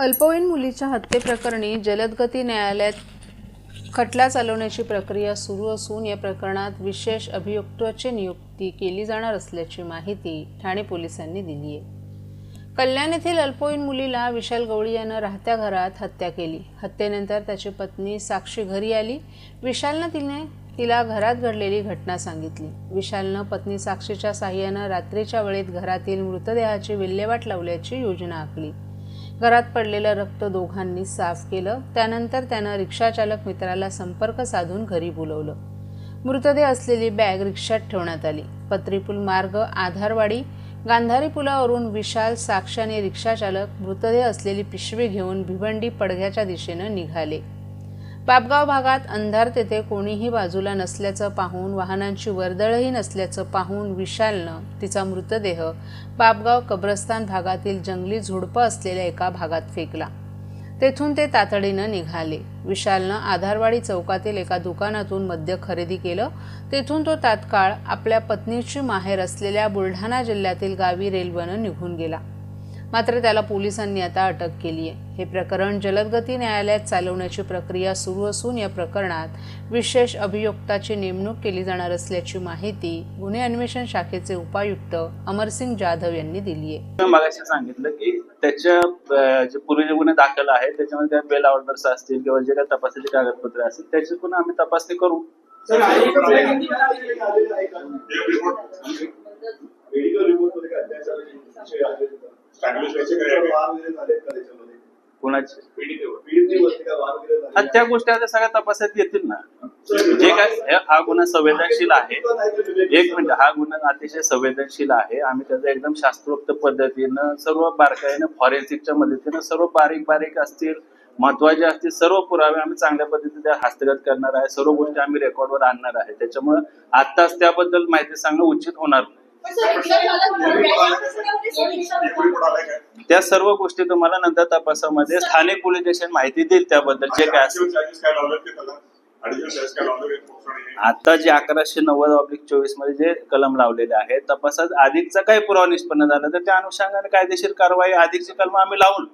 अल्पवयीन मुलीच्या हत्येप्रकरणी जलदगती न्यायालयात खटला चालवण्याची प्रक्रिया सुरू असून या प्रकरणात विशेष अभियुक्ताची नियुक्ती केली जाणार असल्याची माहिती ठाणे पोलिसांनी दिली आहे. कल्याण येथील अल्पवयीन मुलीला विशाल गवळी यानं राहत्या घरात हत्या केली. हत्येनंतर त्याची पत्नी साक्षी घरी आली. विशालनं तिने तिला घरात घडलेली घटना सांगितली. विशालनं पत्नी साक्षीच्या साह्यानं रात्रीच्या वेळेत घरातील मृतदेहाची विल्हेवाट लावल्याची योजना आखली. घरात पडलेलं रक्त दोघांनी साफ केलं. त्यानंतर त्यानं रिक्षाचालक मित्राला संपर्क साधून घरी बोलवलं. मृतदेह असलेली बॅग रिक्षात ठेवण्यात आली. पत्रीपूल मार्ग आधारवाडी गांधारी पुलावरून विशाल साक्षाने रिक्षाचालक मृतदेह असलेली पिशवी घेऊन भिवंडी पडघ्याच्या दिशेनं निघाले. बापगाव भागात अंधार तेथे कोणीही बाजूला नसल्याचं पाहून वाहनांची वर्दळही नसल्याचं पाहून विशालनं तिचा मृतदेह बापगाव कब्रस्तान भागातील जंगली झुडपं असलेल्या एका भागात फेकला. तेथून ते तातडीनं निघाले. विशालनं आधारवाडी चौकातील एका दुकानातून मद्य खरेदी केलं. तेथून तो तात्काळ आपल्या पत्नीची माहेर असलेल्या बुलढाणा जिल्ह्यातील गावी रेल्वेनं निघून गेला. मात्र त्याला पोलिसांनी आता अटक केली आहे. हे प्रकरण जलदगती न्यायालयात चालवण्याची प्रक्रिया सुरू असून या प्रकरणात विशेष अभियोक्ताची नेमणूक केली जाणार असल्याची माहिती गुन्हे अन्वेषण शाखेचे उपायुक्त अमरसिंग जाधव यांनी दिली आहे. मगाशी सांगितलं की त्याच्या जे पूर्वी जे गुन्हे दाखल आहेत त्याच्यामध्ये बेल ऑर्डर्स असतील किंवा जे काही तपासाचे कागदपत्रे असतील त्याची पण आम्ही तपासणी करू. मेडिकल कुणाची? हा, त्या गोष्टी आता सगळ्या तपासात येतील ना. जे काय हे- हा गुन्हा संवेदनशील आहे. एक मिनिट हा गुन्हा अतिशय संवेदनशील आहे. आम्ही त्याचा एकदम शास्त्रोक्त पद्धतीनं सर्व बारकाईनं फॉरेन्सिकच्या मदतीनं सर्व बारीक बारीक असतील महत्त्वाचे असतील सर्व पुरावे आम्ही चांगल्या पद्धतीने हस्तगत करणार आहे. सर्व गोष्टी आम्ही रेकॉर्डवर आणणार आहे. त्याच्यामुळे आताच त्याबद्दल माहिती सांगणं उचित होणार. नाही. त्या सर्व गोष्टी तुम्हाला नंतर तपासामध्ये स्थानिक पोलीस स्टेशन माहिती देईल त्याबद्दल जे काय असेल. आता जे अकराशे नव्वद ऑब्लिक चोवीसमध्ये जे कलम लावलेले आहे तपासात अधिकचा काही पुरावा निष्पन्न झाला तर त्या अनुषंगाने कायदेशीर कारवाई अधिकची कलम आम्ही लावून.